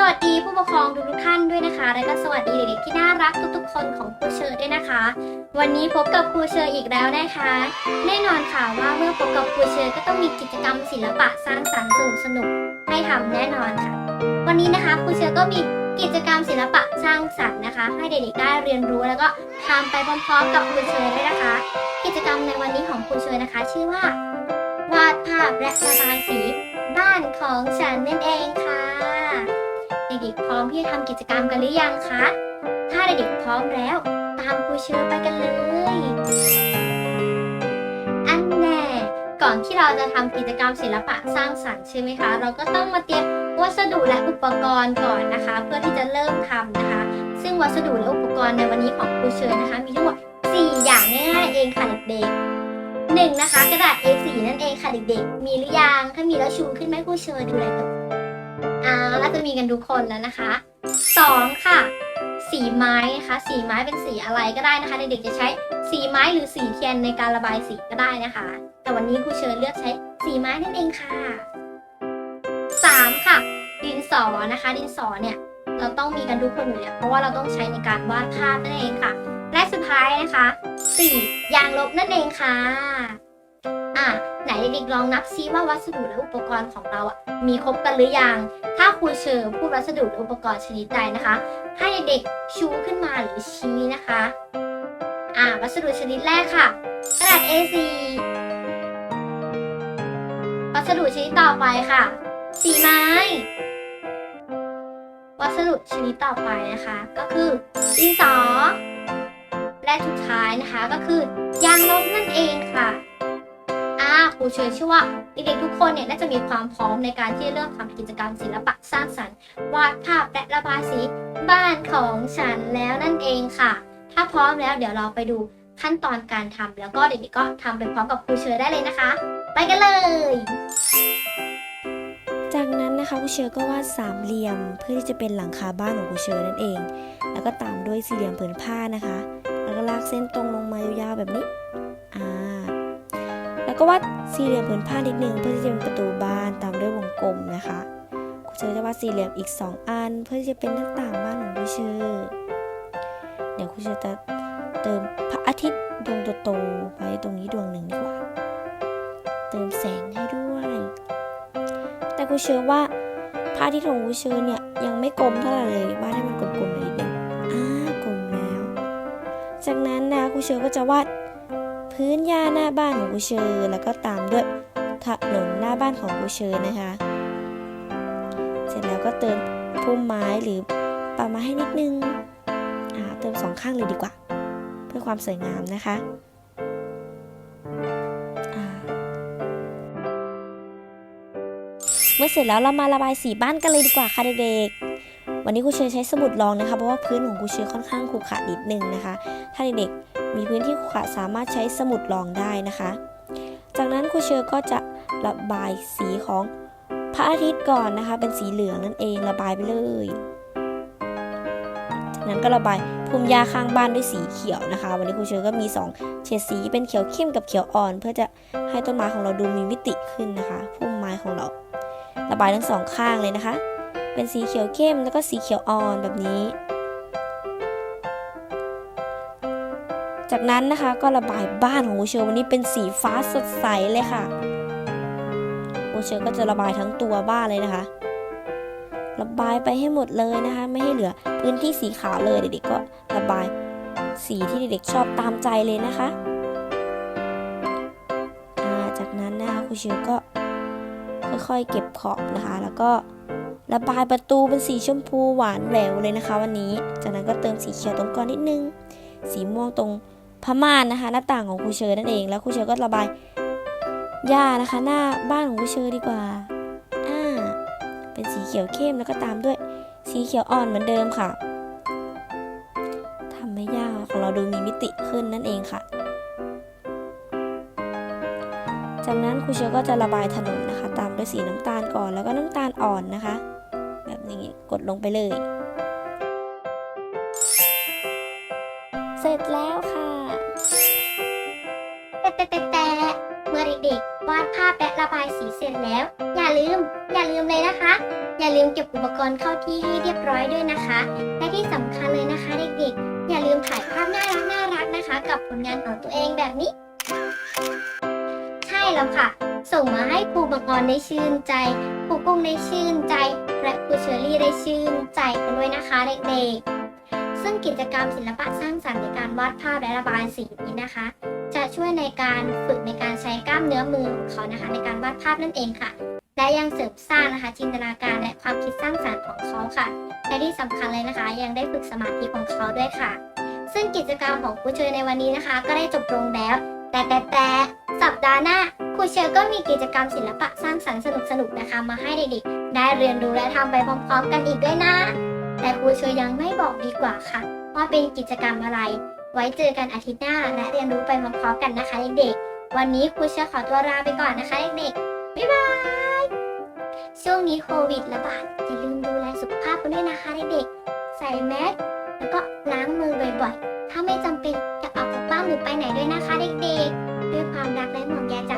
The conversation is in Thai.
สวัสดีผู้ปกครองทุกท่านด้วยนะคะ และก็สวัสดีเด็กๆที่น่ารักทุกๆ คนของครูเชอร์ด้วยนะคะ วันนี้พบกับครูเชอร์อีกแล้วนะคะ แน่นอนค่ะว่าเมื่อพบกับครูเชอร์ก็ต้องมีกิจกรรมศิลปะสร้างสรรค์สนุกๆให้ทำแน่นอนค่ะ วันนี้นะคะครูเชอร์ก็มีกิจกรรมศิลปะสร้างสรรค์นะคะ ให้เด็กๆได้เรียนรู้แล้วก็ทำไปพร้อมๆ กับครูเชอร์ด้วยนะคะ กิจกรรมในวันนี้ของครูเชอร์นะคะ ชื่อว่าวาดภาพและระบายสีบ้านของฉันนั่นเองค่ะ ด็กๆพร้อมที่จะทำกิจกรรมกันหรือยังคะ ถ้าเด็กๆพร้อมแล้ว ตามครูเชอร์ไปกันเลย อันแน่ก่อนที่เราจะทำกิจกรรมศิลปะสร้างสรรค์ใช่ไหมคะ เราก็ต้องมาเตรียมวัสดุและอุปกรณ์ก่อนนะคะ เพื่อที่จะเริ่มทำนะคะ ซึ่งวัสดุและอุปกรณ์ในวันนี้ของครูเชอร์นะคะ มีทั้งหมด4 อย่างง่ายๆเองค่ะเด็กๆหนึ่งนะคะกระดาษ A4 นั่นเองค่ะเด็กๆ มีหรือยัง ถ้ามีแล้วชูขึ้นไหมครูเชอร์ดูเลยครับ อ่าน่าจะมีกันทุกคนแล้วนะคะสองค่ะ สีไม้นะคะ สีไม้เป็นสีอะไรก็ได้นะคะ เด็กๆจะใช้สีไม้หรือสีเทียนในการระบายสีก็ได้นะคะ แต่วันนี้ครูเชิญเลือกใช้สีไม้นั่นเองค่ะสามค่ะ ดินสอนะคะ ดินสอเนี่ยเราต้องมีกันทุกคนอยู่แล้วเพราะว่าเราต้องใช้ในการวาดภาพนั่นเองค่ะ และสุดท้ายนะคะสี่ยางลบนั่นเองค่ะ อะไหนเด็กๆลองนับซิว่าวัสดุและอุปกรณ์ของเราอะมีครบกันหรือยัง ถ้าครูเชิญพูดวัสดุหรืออุปกรณ์ชนิดใดนะคะ ให้เด็กๆชูขึ้นมาหรือชี้นะคะ อ่าวัสดุชนิดแรกค่ะกระดาษ A4 วัสดุชนิดต่อไปค่ะ สีไม้ วัสดุชนิดต่อไปนะคะ ก็คือดินสอและสุดท้ายนะคะก็คือยางลบนั่นเองค่ะ ครูเชื่อเชื่อว่าเด็กๆทุกคนเนี่ยน่าจะมีความพร้อมในการที่จะเริ่มทำกิจกรรมศิลปะสร้างสรรค์ วาดภาพและระบายสีบ้านของฉันแล้วนั่นเองค่ะ ถ้าพร้อมแล้วเดี๋ยวเราไปดูขั้นตอนการทำแล้วก็เด็กๆก็ทำไปพร้อมกับครูเชอได้เลยนะคะ ไปกันเลย จากนั้นนะคะครูเชอก็วาดสามเหลี่ยม เพื่อที่จะเป็นหลังคาบ้านของครูเชอนั่นเอง แล้วก็ตามด้วยสี่เหลี่ยมผืนผ้านะคะ แล้วก็ลากเส้นตรงลงมายาวๆแบบนี้ ก็วาดสี่เหลี่ยมผืนผ้านิดนึงเพื่อที่จะเป็นประตูบ้านตามด้วยวงกลมนะคะครูเชอร์จะวาดสี่เหลี่ยมอีกสองอัน เพื่อที่จะเป็นหน้าต่างบ้านของครูเชอร์เดี๋ยวครูเชอร์จะเติมพระอาทิตย์ดวงโตๆไว้ตรงนี้ดวงหนึ่งดีกว่า เติมแสงให้ด้วย แต่ครูเชื่อว่าพระอาทิตย์ของครูเชื่อเนี่ยยังไม่กลมเท่าไหร่เลยวาดให้มันกลมๆหน่อยนิดนึงอ่ากลมแล้ว จากนั้นนะครูเชื่อก็จะวาด พื้นหญ้าหน้าบ้านของครูเชื่อแล้วก็ตามด้วยถนนหน้าบ้านของครูเชื่อนะคะ เสร็จแล้วก็เติมพุ่มไม้หรือป่าไม้ให้นิดนึงอ่าเติมสองข้างเลยดีกว่า เพื่อความสวยงามนะคะเมื่อเสร็จแล้วเรามาระบายสีบ้านกันเลยดีกว่าค่ะเด็กๆ วันนี้ครูเชยใช้สมุดรองนะคะ เพราะว่าพื้นของครูเชยค่อนข้างขรุขระนิดนึงนะคะ ถ้าเด็กๆ มีพื้นที่ขรุขระสามารถใช้สมุดรองได้นะคะ จากนั้นครูเชยก็จะระบายสีของพระอาทิตย์ก่อนนะคะ เป็นสีเหลืองนั่นเองระบายไปเลย จากนั้นก็ระบายพุ่มหญ้าข้างบ้านด้วยสีเขียวนะคะ วันนี้ครูเชยก็มีสองเฉดสีเป็นเขียวเข้มกับเขียวอ่อน เพื่อจะให้ต้นไม้ของเราดูมีมิติขึ้นนะคะพุ่มไม้ของเรา ระบายทั้งสองข้างเลยนะคะ เป็นสีเขียวเข้มแล้วก็สีเขียวอ่อนแบบนี้ จากนั้นนะคะก็ระบายบ้านของอูเชอร์วันนี้เป็นสีฟ้าสดใสเลยค่ะอูเชอร์ก็จะระบายทั้งตัวบ้านเลยนะคะ ระบายไปให้หมดเลยนะคะ ไม่ให้เหลือพื้นที่สีขาวเลยเด็กๆก็ระบายสีที่เด็กๆชอบตามใจเลยนะคะาจากนั้นนะคะครูเชอร์ก็ค่อยๆเก็บขอบนะคะ แล้วก็ระบายประตูเป็นสีชมพูหวานแหววเลยนะคะ วันนี้ จากนั้นก็เติมสีเขียวตรงก้อนนิดนึง สีม่วงตรง ผ้าม่านนะคะ หน้าต่างของครูเชอนั่นเอง แล้วครูเชอก็ระบายหญ้านะคะ หน้าบ้านของครูเชอดีกว่าอ่าเป็นสีเขียวเข้มแล้วก็ตามด้วยสีเขียวอ่อนเหมือนเดิมค่ะทำให้หญ้าของเราดูมีมิติขึ้นนั่นเองค่ะ จากนั้นครูเชอก็จะระบายถนนนะคะ ตามด้วยสีน้ำตาลก่อนแล้วก็น้ำตาลอ่อนนะคะ แบบนี้กดลงไปเลย เสร็จแล้วค่ะ แต่แต่แต่แต่เมื่อเด็กๆวาดภาพและระบายสีเสร็จแล้ว อย่าลืม อย่าลืมเลยนะคะ อย่าลืมเก็บอุปกรณ์เข้าที่ให้เรียบร้อยด้วยนะคะ และที่สำคัญเลยนะคะเด็กๆ อย่าลืมถ่ายภาพน่ารักน่ารักนะคะ กับผลงานของตัวเองแบบนี้ ใช่แล้วค่ะ ส่งมาให้ครูบังออนได้ชื่นใจครูกุ้งได้ชื่นใจและครูเชอรี่ได้ชื่นใจกันด้วยนะคะเด็กๆซึ่งกิจกรรมศิลปะสร้างสรรค์ในการวาดภาพและระบายสีนี้นะคะ จะช่วยในการฝึกในการใช้กล้ามเนื้อมือของเขานะคะ ในการวาดภาพนั่นเองค่ะ และยังเสริมสร้างนะคะ จินตนาการและความคิดสร้างสรรค์ของเขาค่ะและที่สำคัญเลยนะคะ ยังได้ฝึกสมาธิของเขาด้วยค่ะ ซึ่งกิจกรรมของครูเชอในวันนี้นะคะ ก็ได้จบลงแล้ว แต่แต่แต่สัปดาห์หน้าครูเชอร์ก็มีกิจกรรมศิลปะสร้างสรรค์สนุกๆนะคะ มาให้เด็กๆได้เรียนรู้และทำไปพร้อม ๆ กันอีกด้วยนะแต่ครูเชอร์ยังไม่บอกดีกว่าค่ะ ว่าเป็นกิจกรรมอะไร ไว้เจอกันอาทิตย์หน้าและเรียนรู้ไปพร้อมๆกันนะคะเด็กๆ วันนี้ครูเชื่ขอตัวลาไปก่อนนะคะเด็กๆ บ๊ายบาย ช่วงนี้โควิดระบาดอย่าลืมดูแลสุขภาพกันด้วยนะคะเด็กๆ ใส่แมสแล้ก็ล้างมือบ่อยๆ ถ้าไม่จำเป็นอย่าออกจากบ้านหรือไปไหนด้วยนะคะเด็กๆ ด้วยความรักและห่วงใยจาก